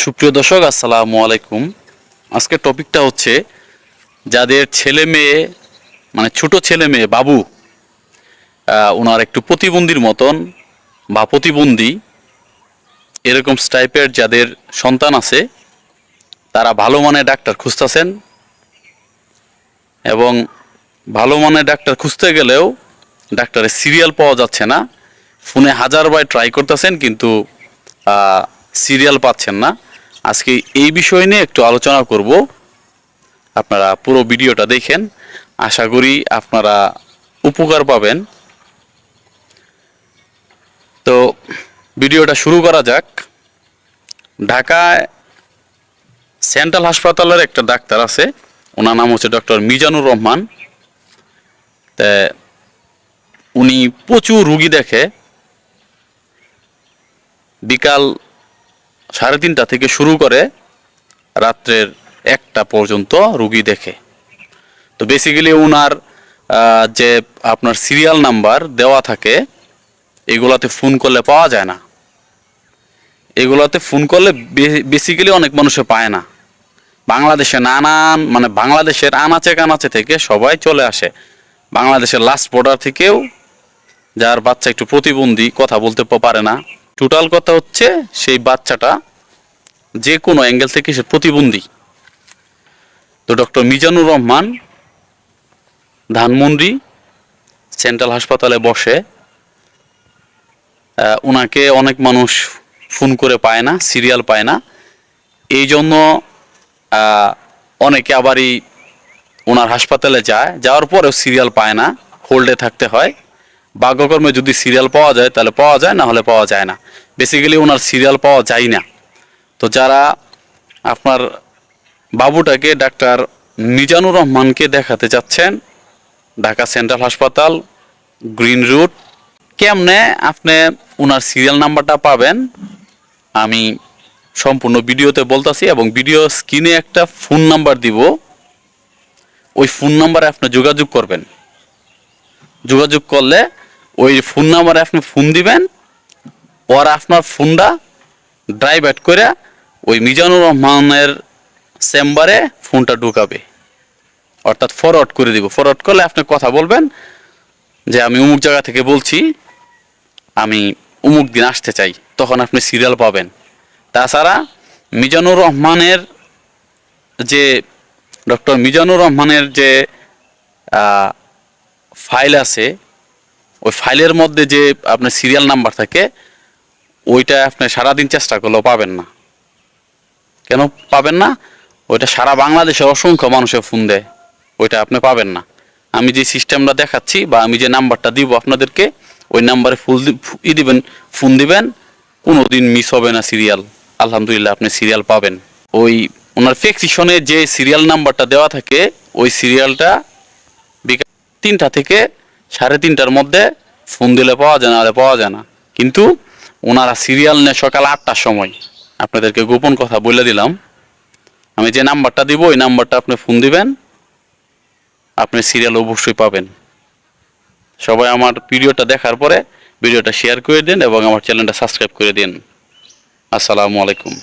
সুপ্রিয় দর্শক, আসসালামু আলাইকুম। আজকের টপিকটা হচ্ছে যাদের ছেলে মেয়ে মানে ছোট ছেলে মেয়ে বাবু ওনার একটু প্রতিবন্ধীর মতন বা প্রতিবন্ধী এরকম স্টাইপের যাদের সন্তান আছে, তারা ভালো মানের ডাক্তার খুঁজতেছেন এবং ভালো মানের ডাক্তার খুঁজতে গেলেও ডাক্তারের সিরিয়াল পাওয়া যাচ্ছে না। ফোনে হাজারবার ট্রাই করতেছেন, কিন্তু সিরিয়াল পাচ্ছেন না। আজকে এই বিষয় নিয়ে একটু আলোচনা করব। আপনারা পুরো ভিডিওটা দেখেন। আশা করি আপনারা উপকার পাবেন। তো ভিডিওটা শুরু করা যাক। ঢাকায় সেন্ট্রাল হাসপাতালের একটা ডাক্তার আছে। ওনার নাম হচ্ছে ডক্টর মিজানুর রহমান। তা উনি প্রচুর রুগী দেখে। বিকাল সাড়ে তিনটা থেকে শুরু করে রাত্রের একটা পর্যন্ত রুগী দেখে। তো বেসিক্যালি ওনার যে আপনার সিরিয়াল নাম্বার দেওয়া থাকে, এগুলাতে ফোন করলে পাওয়া যায় না। এগুলাতে ফোন করলে বেসিক্যালি অনেক মানুষে পায় না। বাংলাদেশে নানান মানে বাংলাদেশের আনাচে কানাচে থেকে সবাই চলে আসে। বাংলাদেশের লাস্ট বর্ডার থেকেও যার বাচ্চা একটু প্রতিবন্ধী, কথা বলতে পারে না। টোটাল কথা হচ্ছে সেই বাচ্চাটা যে কোনো অ্যাঙ্গেল থেকে সে প্রতিবন্ধী। তো ডক্টর মিজানুর রহমান, ধানমন্ডি সেন্ট্রাল হাসপাতালে বসে ওনাকে অনেক মানুষ ফোন করে পায় না সিরিয়াল পায় না। এই জন্য অনেকে আবারই ওনার হাসপাতালে যায়, যাওয়ার পরেও সিরিয়াল পায় না হোল্ডে থাকতে হয়। ভাগ্যকর্মে যদি সিরিয়াল পাওয়া যায়, তাহলে পাওয়া যায়, না হলে পাওয়া যায় না। বেসিক্যালি ওনার সিরিয়াল পাওয়া যায় না। তো যারা আপনার বাবুটাকে ডাক্তার মিজানুর রহমানকে দেখাতে চাচ্ছেন ঢাকা সেন্ট্রাল হাসপাতাল, গ্রিন রুট, কেমনে আপনি ওনার সিরিয়াল নাম্বারটা পাবেন, আমি সম্পূর্ণ ভিডিওতে বলতাছি এবং ভিডিও স্ক্রিনে একটা ফোন নাম্বার দিব। ওই ফোন নাম্বারে আপনি যোগাযোগ করবেন। যোগাযোগ করলে ওই ফোন নাম্বারে আপনি ফোন দিবেন ওরা আপনার ফোনটা ড্রাইভ অ্যাড করে ওই মিজানুর রহমানের চেম্বারে ফোনটা ঢুকাবে। অর্থাৎ ফরওয়ার্ড করে দিব। ফরওয়ার্ড করলে আপনি কথা বলবেন যে, আমি অমুক জায়গা থেকে বলছি, আমি অমুক দিন আসতে চাই। তখন আপনি সিরিয়াল পাবেন। তাছাড়া মিজানুর রহমানের যে ডক্টর মিজানুর রহমানের যে ফাইল আছে ওই ফাইলের মধ্যে যে আপনার সিরিয়াল নাম্বার থাকে, ওইটা আপনি সারাদিন চেষ্টা করলেও পাবেন না। কেন পাবেন না? ওইটা সারা বাংলাদেশের অসংখ্য মানুষের ফোন দেয়, ওইটা আপনি পাবেন না। আমি যে সিস্টেমটা দেখাচ্ছি বা আমি যে নাম্বারটা দিব আপনাদেরকে, ওই নাম্বারে ফুল ই দিবেন ফোন দিবেন কোনো দিন মিস হবে না সিরিয়াল আলহামদুলিল্লাহ আপনি সিরিয়াল পাবেন। ওই ওনার ফেক্সিশনে যে সিরিয়াল নাম্বারটা দেওয়া থাকে, ওই সিরিয়ালটা বিকাল তিনটা থেকে সাড়ে তিনটার মধ্যে ফোন দিলে পাওয়া যায় না পাওয়া যায় না। কিন্তু ওনারা সিরিয়াল নেয় সকাল আটটার সময়। আপনাদেরকে গোপন কথা বলে দিলাম। আমি যে নাম্বারটা দিব, ওই নাম্বারটা আপনি ফোন দিবেন। আপনি সিরিয়াল অবশ্যই পাবেন। সবাই আমার ভিডিওটা দেখার পরে ভিডিওটা শেয়ার করে দিন এবং আমার চ্যানেলটা সাবস্ক্রাইব করে দিন। আসসালামু আলাইকুম।